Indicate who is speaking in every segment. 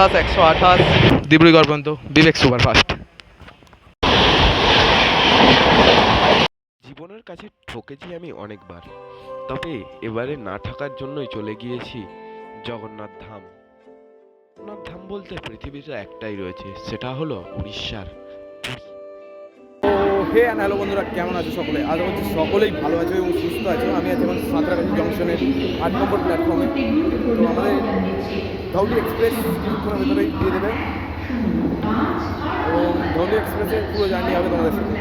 Speaker 1: সাতাশ একশো আঠাশ। ডিব্রুগড় পর্যন্ত বিবেক সুপারফাস্ট।
Speaker 2: জীবনের কাছে ঠকেছি আমি অনেকবার তবে এবারে না থাকার জন্যই চলে গিয়েছি জগন্নাথ ধাম। জগন্নাথ ধাম বলতে পৃথিবীতে একটাই রয়েছে সেটা হলো উড়িষ্যার
Speaker 3: তো হে অ্যান্ড হ্যালো বন্ধুরা কেমন আছো সকলে? আজ হচ্ছে সকলেই ভালো আছে এবং সুস্থ আছে। আমি আছি এখন সাঁতরাগাছি জংশনের আট নম্বর প্ল্যাটফর্মে তো আমাদের ধৌলি এক্সপ্রেস কিছুক্ষণের ভেতরেই দিয়ে দেবে। এবং ধৌলি এক্সপ্রেসের পুরো জার্নি হবে তোমাদের সাথে।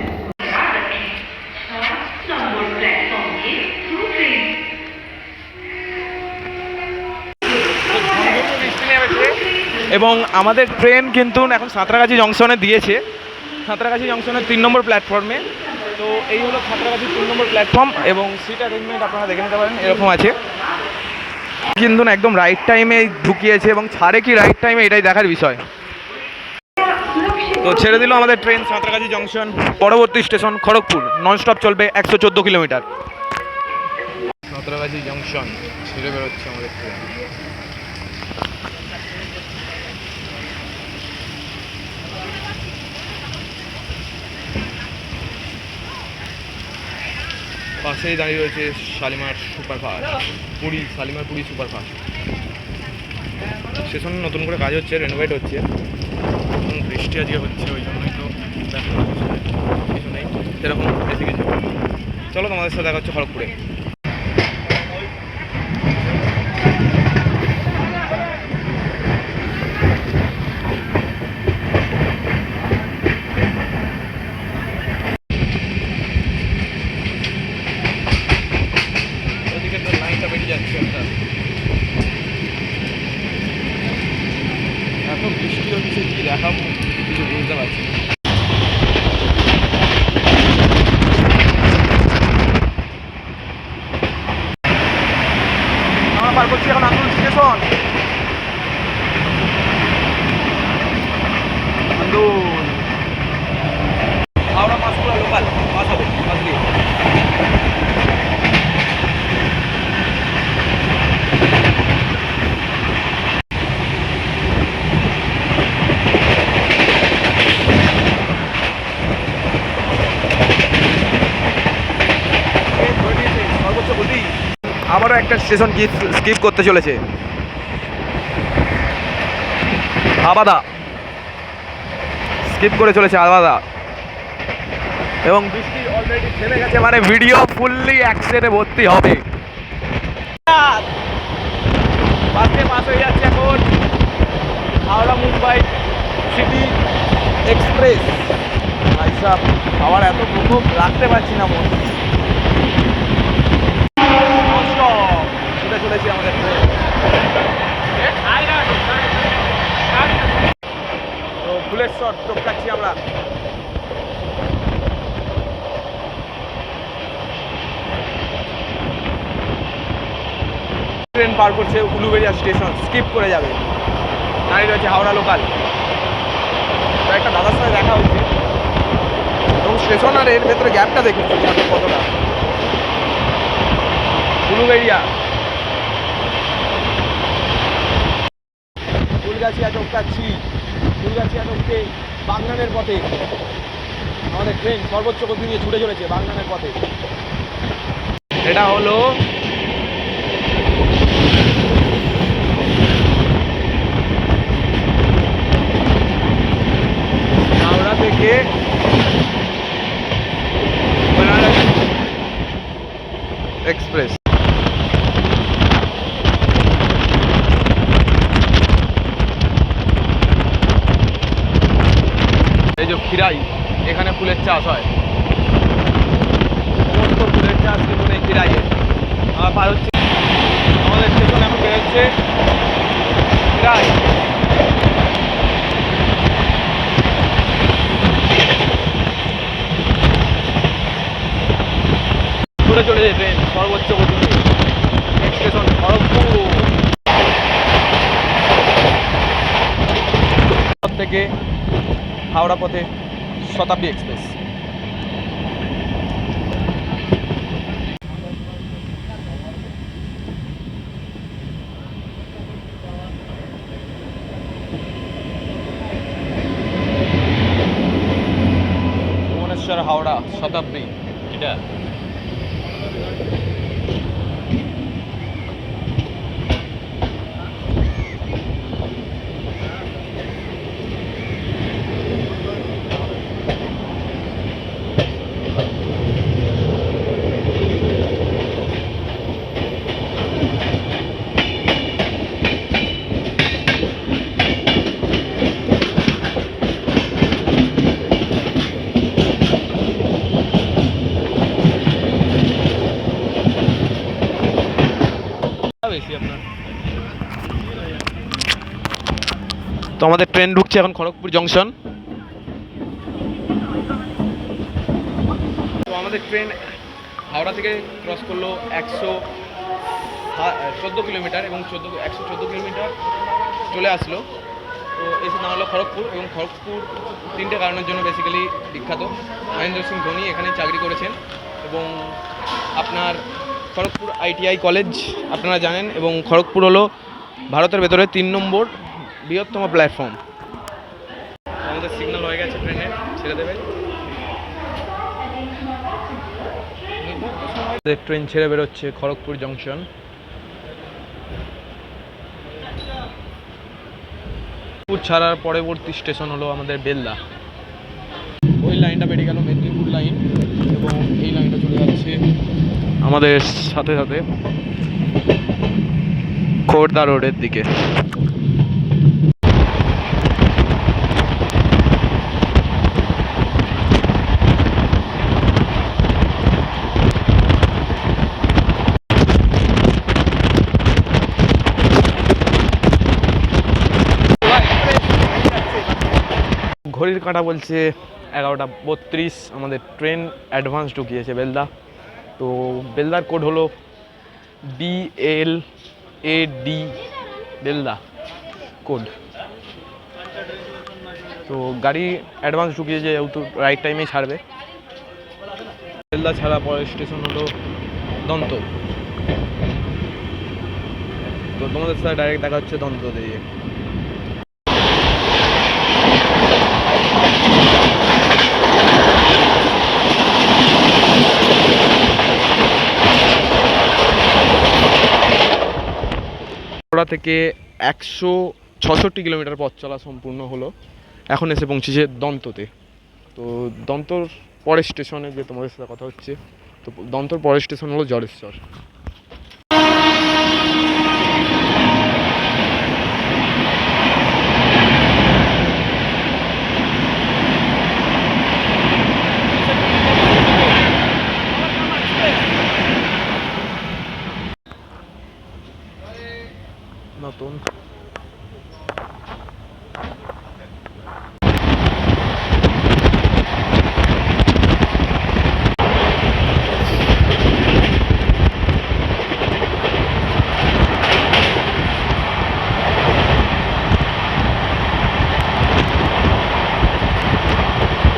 Speaker 1: এবং আমাদের ট্রেন কিন্তু এখন সাঁতরাগাছি জংশনে দিয়েছে। সাঁতরাগাছি জংশনের তিন নম্বর প্ল্যাটফর্মে। তো এই হলো সাঁতরাগাছি তিন নম্বর প্ল্যাটফর্ম এবং সিট অ্যারেঞ্জমেন্ট আপনারা দেখে নিতে পারেন, এরকম আছে। কিন্তু না, একদম রাইট টাইমে ঢুকিয়েছে এবং ছাড়ে কি রাইট টাইমে এটাই দেখার বিষয়। তো ছেড়ে দিল আমাদের ট্রেন সাঁতরাগাছি জংশন পরবর্তী স্টেশন খড়গপুর। ননস্টপ চলবে একশো চোদ্দ কিলোমিটার সাঁতরাগাছি জংশন ছেড়ে বেরোচ্ছে আমাদের ট্রেন পাশেই দাঁড়িয়ে রয়েছে Shalimar superfast, Puri, Shalimar Puri superfast. Station নতুন করে কাজ হচ্ছে রেনোভেট হচ্ছে। বৃষ্টি আজকে হচ্ছে, ওই জন্যই তো কিছু নেই সেরকম বেশি কিছু চলো তোমাদের সাথে দেখা হচ্ছে খড়গপুরে ওদিকে তো লাইনটা বেরিয়ে যাচ্ছে একটা এত বৃষ্টি হচ্ছে কি দেখাবো কিছু বুঝতে পারছি না আমরা পার করছি এখন আন্দুল স্টেশন আন্দুল হাওড়া পাঁশকুড়া লোকাল বাস হবে বাস দিয়ে সর্বোচ্চ গতি আবারও একটা স্টেশন স্কিপ করতে চলেছে। আবাদা। স্কিপ করে চলেছে আবাদা। এবং বৃষ্টি অলরেডি থেমে গেছে মানে ভিডিও ফুললি অ্যাক্সিডেন্টে ভর্তি হবে। বাসে পাস হয়ে যাচ্ছে এখন হাওড়া মুম্বাই সিটি এক্সপ্রেস ভাই আবার এত প্রকোপ রাখতে পারছি না মন। আমরা। ট্রেন পার করছে উলুবেড়িয়া স্টেশন, স্কিপ করে যাবে। দাঁড়িয়ে রয়েছে হাওড়া লোকাল। একটা দাদার সাথে দেখা হচ্ছে এবং স্টেশন আর এর ভেতরে গ্যাপটা দেখুন, কতটা। উলুবেড়িয়া ফুলগাছিয়া টপকাচ্ছি ফুলগাছিয়া টপকে বাগনানের পথে। আমাদের ট্রেন সর্বোচ্চ গতি নিয়ে ছুটে চলেছে বাগনানের পথে। এটা হলো হাওড়া থেকে এক্সপ্রেস এই যে খিরাই এখানে ফুলের চাষ হয়। সমস্ত ফুলের চাষ কিন্তু এই খিরাইয়ে আমার পার হচ্ছে আমাদের স্টেশন এখন বেরোচ্ছে খিরাই ঘুরে চলে যায় ট্রেন, সর্বোচ্চ গতিতে। স্টেশন খড়গপুর। থেকে হাওড়া পথে। শতাব্দী এক্সপ্রেস। হাওড়া শতাব্দী
Speaker 4: এটা।
Speaker 1: তো আমাদের ট্রেন ঢুকছে এখন খড়গপুর জংশন তো আমাদের ট্রেন হাওড়া থেকে ক্রস করল একশো চোদ্দ কিলোমিটার এবং চোদ্দ, একশো চোদ্দ কিলোমিটার চলে আসলো। তো এসে দাঁড়াল খড়গপুর এবং খড়গপুর তিনটে কারণের জন্য বেসিক্যালি বিখ্যাত। মহেন্দ্র সিং ধোনি এখানে চাকরি করেছেন এবং আপনার খড়গপুর আইটিআই কলেজ আপনারা জানেন এবং খড়গপুর হলো ভারতের ভেতরে তিন নম্বর বৃহত্তম প্ল্যাটফর্ম আমাদের সিগন্যাল হয়ে গেছে ট্রেনে ছেড়ে দেবে। ট্রেন ছেড়ে বেরোচ্ছে খড়গপুর জংশন খড়গপুর ছাড়ার পরবর্তী স্টেশন হলো আমাদের বেলদা ওই লাইনটা বেরিয়ে গেল মেদিনীপুর লাইন এবং এই লাইনটা চলে যাচ্ছে আমাদের সাথে সাথে খোর্ধা রোডের দিকে। ঘড়ির কাঁটা বলছে, এগারোটা বত্রিশ, আমাদের ট্রেন অ্যাডভান্স ঢুকিয়েছে বেলদা। তো বেলদার কোড হলো B L A D Belda code তো গাড়ি অ্যাডভান্স ঢুকিয়েছে, যেহেতু রাইট টাইমেই ছাড়বে। বেলদা ছাড়া পরের স্টেশন হলো দন্ত। তো তোমাদের সাথে ডাইরেক্ট দেখা হচ্ছে দন্ত দিয়ে থেকে একশো ছষট্টি কিলোমিটার পথ চলা সম্পূর্ণ হলো। এখন এসে পৌঁছেছে দন্ততে। তো দন্তর পরের স্টেশনে যে তোমাদের সাথে কথা হচ্ছে, তো দন্তর পরের স্টেশন হলো জলেশ্বর। নতুন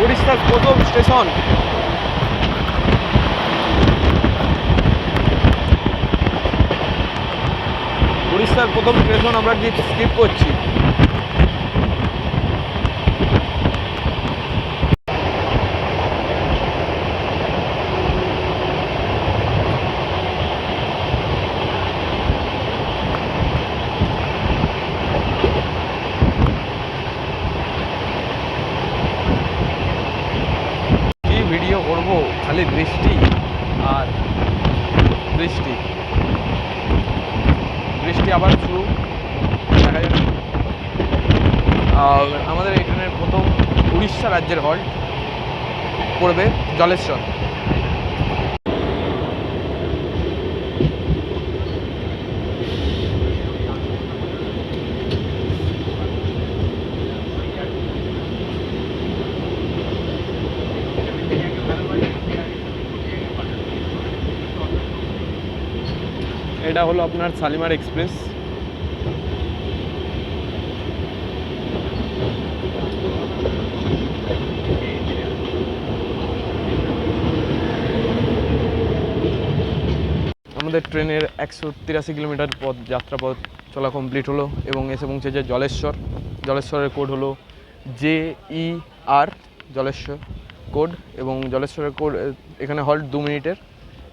Speaker 1: উড়িষ্যার প্রথম স্টেশন উড়িষ্যার প্রথম স্টেশন আমরা স্কিপ করছি কি ভিডিও করব খালি বৃষ্টি আর বৃষ্টি বৃষ্টি আবার শুরু দেখা যাক। আমাদের ট্রেনের প্রথম উড়িষ্যা রাজ্যের হল্ট পড়বে জলেশ্বর। এটা হলো আপনার শালিমার এক্সপ্রেস। আমাদের ট্রেনের একশো তিরাশি কিলোমিটার পথ, যাত্রাপথ চলা কমপ্লিট হলো এবং এসে পৌঁছেছে জলেশ্বর। জলেশ্বরের কোড হলো J E R, Jaleswar code এবং জলেশ্বরের কোড এখানে হল্ট দু মিনিটের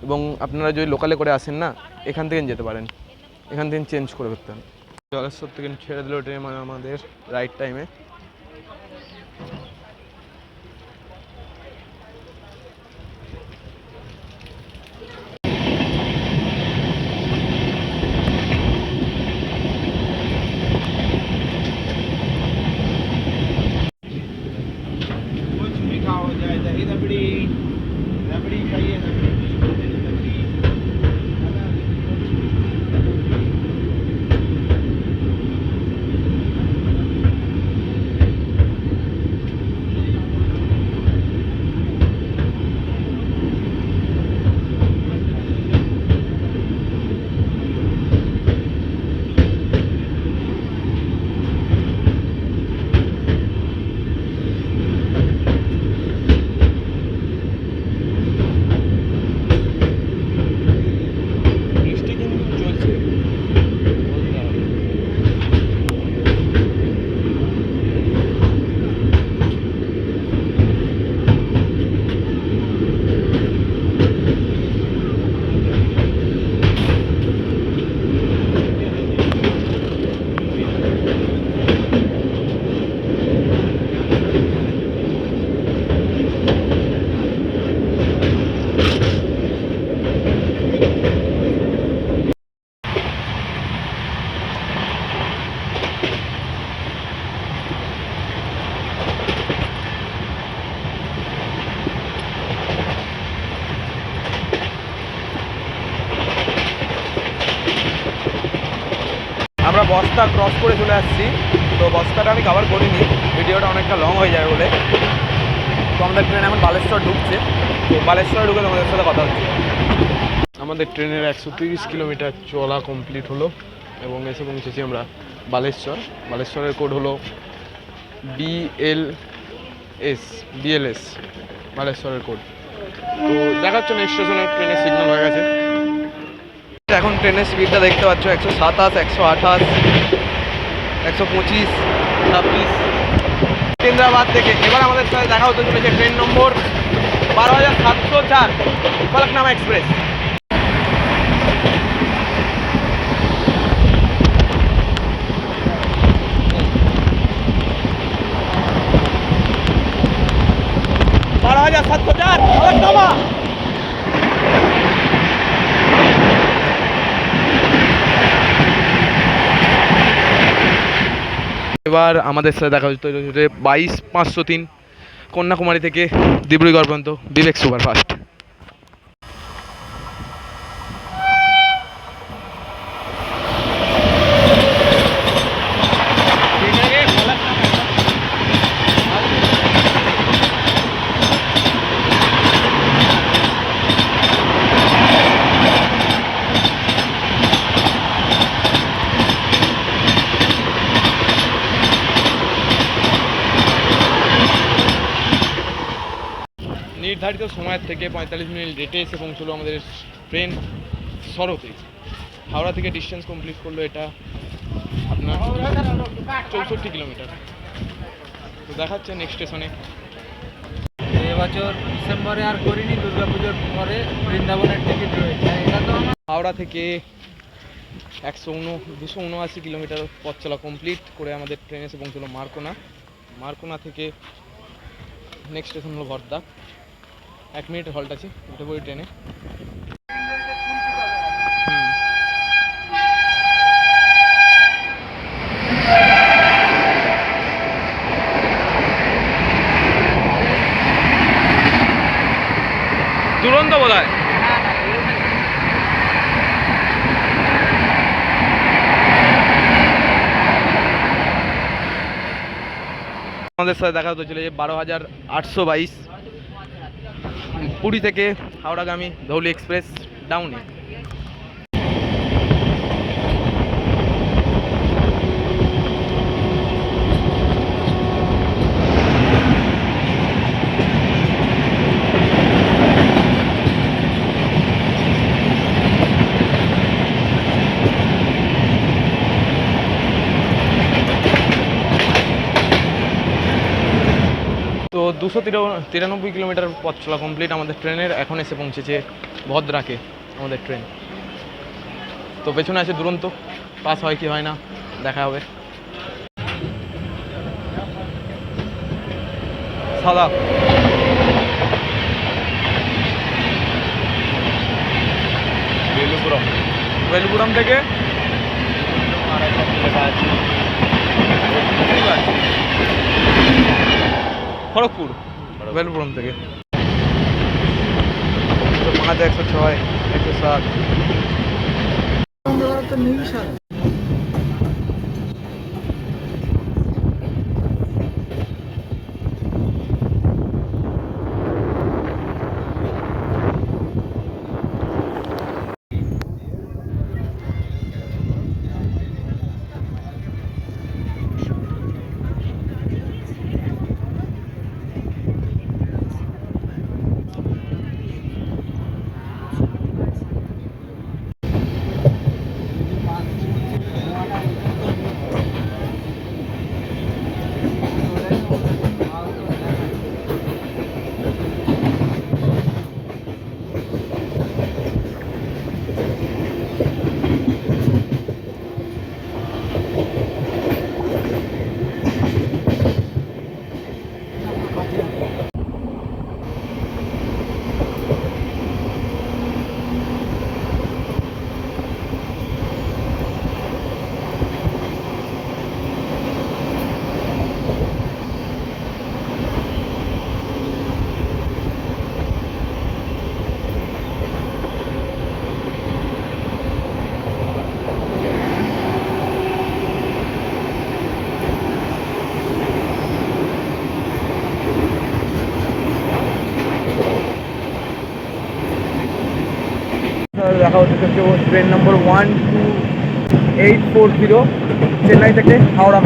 Speaker 1: এবং আপনারা যদি লোকালে করে আসেন না, এখান থেকে যেতে পারেন। এখান থেকে চেঞ্জ করে করতে জলেশ্বর থেকে ছেড়ে দিল ট্রেন মানে আমাদের রাইট টাইমে বালেশ্বর ঢুকে তোমাদের সাথে কথা হচ্ছে। আমাদের ট্রেনের একশো তিরিশ কিলোমিটার চলা কমপ্লিট হলো এবং এসে পৌঁছেছি আমরা বালেশ্বর। বালেশ্বরের কোড হলো BL S BLS Baleswar code তো দেখাচ্ছ নেক্সট স্টেশনে ট্রেনের সিগন্যাল হয়ে গেছে। এখন ট্রেনের স্পিডটা দেখতে পাচ্ছ একশো সাতাশ একশো আঠাশ একশো পঁচিশ ছাব্বিশ। কেন্দ্রাবাদ থেকে। এবার আমাদের সাথে দেখা হতে চলেছে ট্রেন নম্বর বারো হাজার সাতশো চার ফলকনামা এক্সপ্রেস। বারো হাজার সাতশো চার ফলকনামা এবার আমাদের সাথে দেখা হচ্ছে বাইশ পাঁচশো তিন। কন্যাকুমারী থেকে ডিব্রুগড় পর্যন্ত বিবেক সুপার ফাস্ট নির্ধারিত সময়ের থেকে পঁয়তাল্লিশ মিনিট লেটে এসে পৌঁছলো আমাদের ট্রেন সরতে হাওড়া থেকে ডিস্টেন্স কমপ্লিট করল এটা আপনার চৌষট্টি কিলোমিটার তো দেখাচ্ছে নেক্সট স্টেশনে
Speaker 4: এবছর ডিসেম্বরে আর করিনি দুর্গাপুজোর পরে বৃন্দাবনের টিকিট রয়েছে। এটা তো
Speaker 1: হাওড়া থেকে একশো উনো দুশো উনআশি কিলোমিটার পথ চলা কমপ্লিট করে আমাদের ট্রেন এসে পৌঁছলো মার্কোনা। মার্কোনা থেকে নেক্সট স্টেশন হলো ভরদা এক মিনিটের হল্ট আছে, উঠে পড়ি ট্রেনে দুরন্ত বোধ হয় আমাদের সাথে দেখা হতে চলেছে বারো হাজার আটশো বাইশ। পুরী থেকে হাওড়াগামী ধৌলি এক্সপ্রেস ডাউনে তো দুশো তিরানব্বই কিলোমিটার পথ চলা কমপ্লিট আমাদের ট্রেনের এখন এসে পৌঁছেছে ভদ্রাকে আমাদের ট্রেন। তো পেছনে আছে দুরন্ত পাস হয় কি হয় না দেখা হবে। সাদা। বেলুপুরম। বেলুপুরম থেকে খড়গপুর। বেলপুরম থেকে। পাঁচ একশো ছয় একশো সাত। হচ্ছে হচ্ছে ট্রেন নম্বর one two eight four zero Chennai থেকে হাওড়া।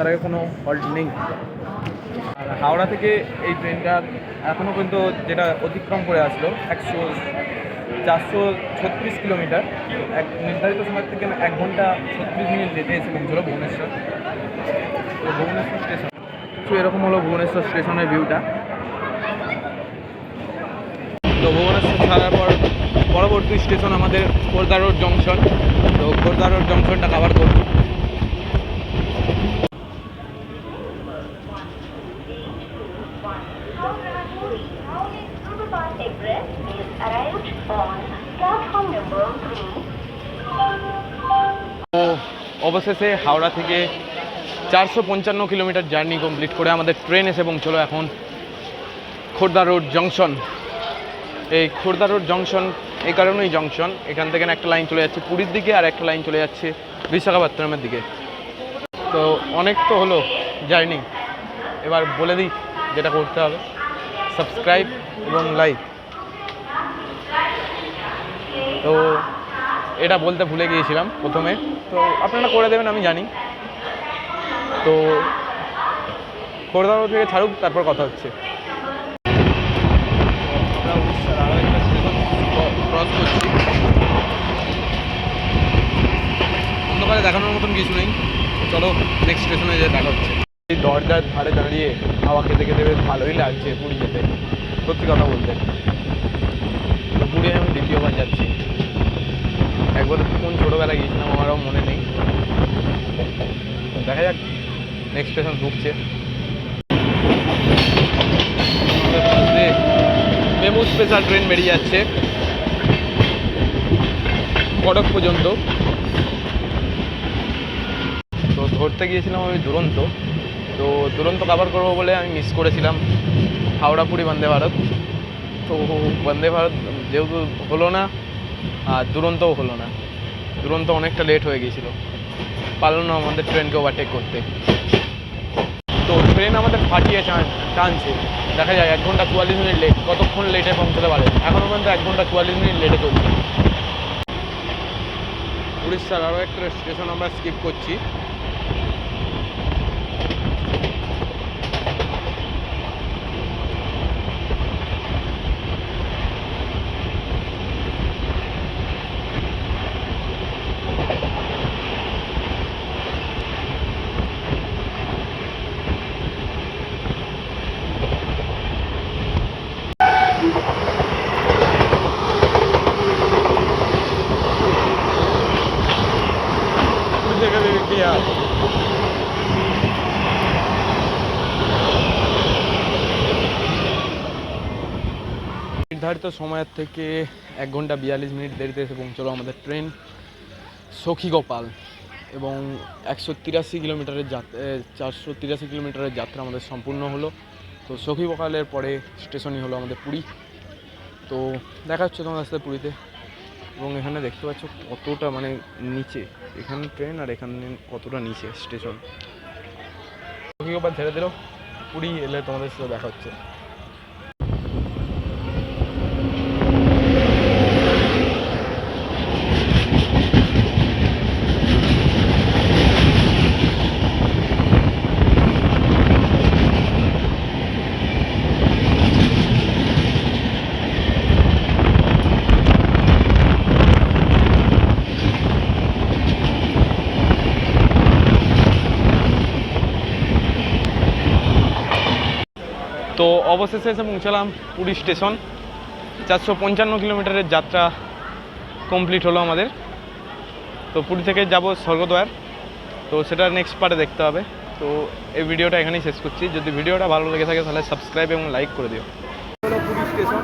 Speaker 1: তার আগে কোনো হল্ট নেই। হাওড়া থেকে এই ট্রেনটা এখনও পর্যন্ত যেটা অতিক্রম করে আসলো, একশো চারশো ছত্রিশ কিলোমিটার। এক নির্ধারিত সময় থেকে এক ঘণ্টা ছত্রিশ মিনিট যেতে এসে পৌঁছলো ভুবনেশ্বর। তো ভুবনেশ্বর স্টেশন। তো এরকম হলো ভুবনেশ্বর স্টেশনের ভিউটা তো ভুবনেশ্বর ছাড়ার পর পরবর্তী স্টেশন আমাদের খোর্ধা রোড জংশন তো খোর্ধা রোড জংশনটা কাভার করব। অবশেষে হাওড়া থেকে চারশো পঞ্চান্ন কিলোমিটার জার্নি কমপ্লিট করে আমাদের ট্রেন এসে পৌঁছলো এখন খোর্ধা রোড জংশন। এই খোর্ধা রোড জংশন, এই কারণেই জংশন। এখান থেকে একটা লাইন চলে যাচ্ছে পুরীর দিকে আর একটা লাইন চলে যাচ্ছে বিশাখাপত্তনমের দিকে। তো অনেক তো হলো জার্নি। এবার বলে দিই যেটা করতে হবে। সাবস্ক্রাইব এবং লাইক। তো এটা বলতে ভুলে গিয়েছিলাম প্রথমে। তো আপনারা করে দেবেন আমি জানি। তো খোর্ধা রোড থেকে ছাড়ুক তারপর কথা হচ্ছে। ক্রস করছি। অন্ধকারে দেখানোর মতন কিছু নেই। চলো নেক্সট স্টেশনে যেয়ে দেখা হচ্ছে। এই দরজার ধারে দাঁড়িয়ে হাওয়া খেতে খেতে বেশ ভালোই লাগছে পুরী যেতে। সত্যি কথা বলতে। তো পুরী আমি দ্বিতীয়বার যাচ্ছি। একবার কোন ছোটোবেলা গিয়েছিলাম আমারও মনে নেই। দেখা যাক নেক্সট স্টেশন ঢুকছে। মেমু স্পেশাল ট্রেন বেরিয়ে যাচ্ছে। কটক পর্যন্ত। তো ধরতে গিয়েছিলাম আমি দুরন্ত। তো দুরন্ত কভার করব বলে আমি মিস করেছিলাম। হাওড়া পুরী বন্দে ভারত। তো বন্দে ভারত যেহেতু হলো না আর দুরন্তও হলো না। দুরন্ত অনেকটা লেট হয়ে গিয়েছিল। পারল না আমাদের ট্রেনকে ওভারটেক করতে। তো ট্রেন আমাদের ফাটিয়ে টান- টানছে। দেখা যায় এক ঘণ্টা চুয়াল্লিশ মিনিট লেট কতক্ষণ লেটে পৌঁছতে পারে? এখনও পর্যন্ত এক ঘণ্টা চুয়াল্লিশ মিনিট লেটে চলছে। উড়িষ্যার আরও একটা স্টেশন আমরা স্কিপ করছি। নির্ধারিত সময়ের থেকে এক ঘণ্টা বিয়াল্লিশ মিনিট দেরিতে এসে পৌঁছলো আমাদের ট্রেন সখী গোপাল এবং একশো তিরাশি কিলোমিটারের যাত্রা চারশো তিরাশি কিলোমিটারের যাত্রা আমাদের সম্পূর্ণ হলো। তো সখী গোপালের পরে স্টেশনই হলো আমাদের পুরী। তো দেখা হচ্ছে তোমাদের সাথে পুরীতে। এবং এখানে দেখতে পাচ্ছ কতটা মানে নিচে। এখানে ট্রেন আর এখানে কতটা নিচে স্টেশন। সখী গোপাল ছেড়ে দিল। পুরী এলে তোমাদের সাথে দেখা হচ্ছে তো অবশেষে এসে পৌঁছালাম পুরী স্টেশন। চারশো পঞ্চান্ন কিলোমিটারের যাত্রা কমপ্লিট হলো আমাদের। তো পুরী থেকে যাব স্বর্গদ্বার। তো সেটা নেক্সট পার্টে দেখতে হবে। তো এই ভিডিওটা এখানেই শেষ করছি। যদি ভিডিওটা ভালো লেগে থাকে তাহলে সাবস্ক্রাইব এবং লাইক করে দিও। পুরী স্টেশন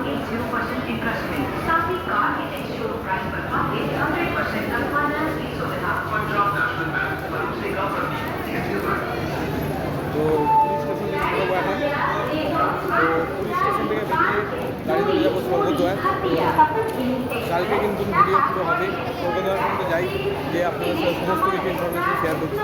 Speaker 1: তো পুলিশ স্টেশন থেকে বেরোবো এখন তো পুলিশ স্টেশন থেকে বেরিয়ে গাড়ি ধরে যাব স্বর্গদ্বার কালকে কিন্তু ভিডিও পুরো হবে। কলকাতার যাই যে আপনাদের সমস্ত কিছু ইনফরমেশন শেয়ার করছি।